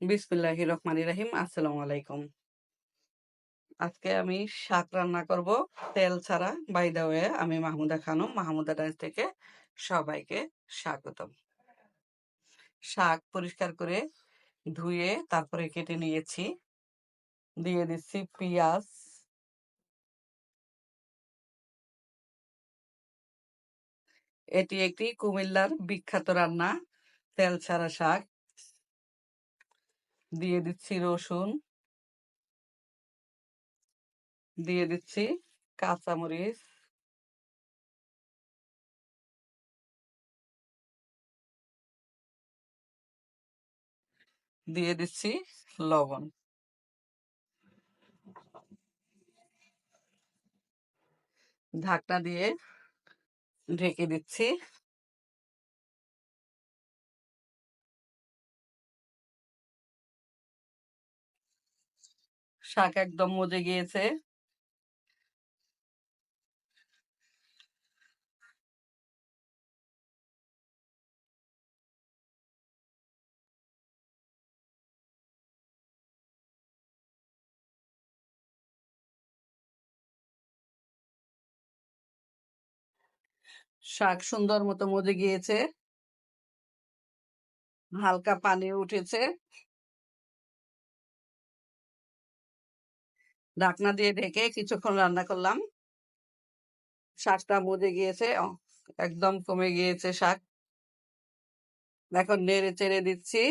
বিসমিল্লাহির রহমানির রহিম, আসসালামু আলাইকুম। আজকে আমি শাক রান্না করব, তেল ছাড়া। বাই দা ওয়ে আমি মাহমুদা খানম, মাহমুদা ডান্স থেকে সবাইকে স্বাগতম। শাক পরিষ্কার করে ধুয়ে তারপরে কেটে নিয়েছি। দিয়ে দিচ্ছি পেঁয়াজ। এটি একটি কুমিল্লার বিখ্যাত রান্না, তেল ছাড়া শাক। দিয়ে দিচ্ছি রসুন। দিয়ে দিচ্ছি কাঁচামরিচ। দিয়ে দিচ্ছি লবণ। ঢাকনা দিয়ে ঢেকে দিচ্ছি। শাক একদম মজে গিয়েছে। শাক সুন্দর মতো মজে গিয়েছে। হালকা পানি উঠেছে। ঢাকনা দিয়ে ঢেকে কিছুক্ষণ রান্না করলাম। শাকটা মজে গিয়েছে একদম কমে গিয়েছে শাক। এখন নেড়ে চেড়ে দিচ্ছি।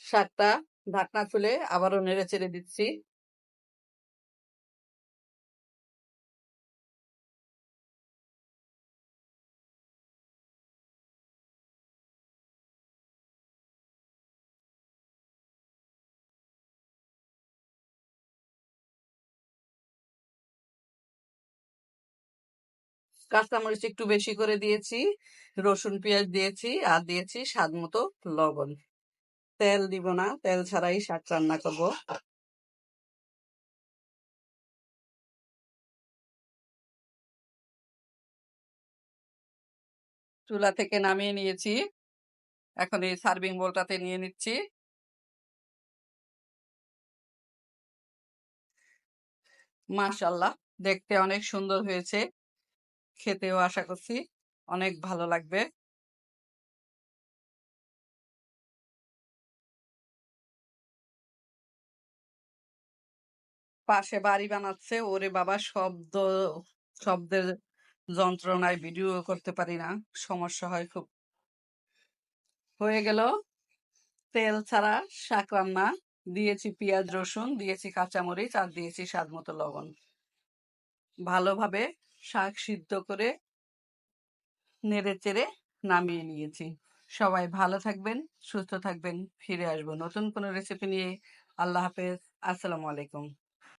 শাকটা ঢাকনা খুলে আবারও নেড়ে চেড়ে দিচ্ছি। কাঁচামরিচ একটু বেশি করে দিয়েছি, রসুন পেঁয়াজ দিয়েছি, আর দিয়েছি স্বাদ মতো লবণ। তেল দিব না, তেল ছাড়াই শাক রান্না করব। চুলা থেকে নামিয়ে নিয়েছি। এখন এই সার্ভিং বোলটাতে নিয়ে নিচ্ছি। মাশাল্লাহ দেখতে অনেক সুন্দর হয়েছে। খেতেও আশা করছি অনেক ভালো লাগবে। পাশে বাড়ি বানাচ্ছে, ওরে বাবা! শব্দ, শব্দের যন্ত্রণায় ভিডিও করতে পারি না, সমস্যা হয় খুব। হয়ে গেল, তেল ছাড়া শাক রান্না, দিয়েছি পেঁয়াজ রসুন, দিয়েছি কাঁচামরিচ, আর দিয়েছি স্বাদ মতো লবণ। ভালোভাবে শাক সিদ্ধ করে নেড়ে চেড়ে নামিয়ে নিয়েছি। সবাই ভালো থাকবেন, সুস্থ থাকবেন, ফিরে আসব নতুন কোনো রেসিপি নিয়ে। আল্লাহ হাফেজ, আসসালামু আলাইকুম।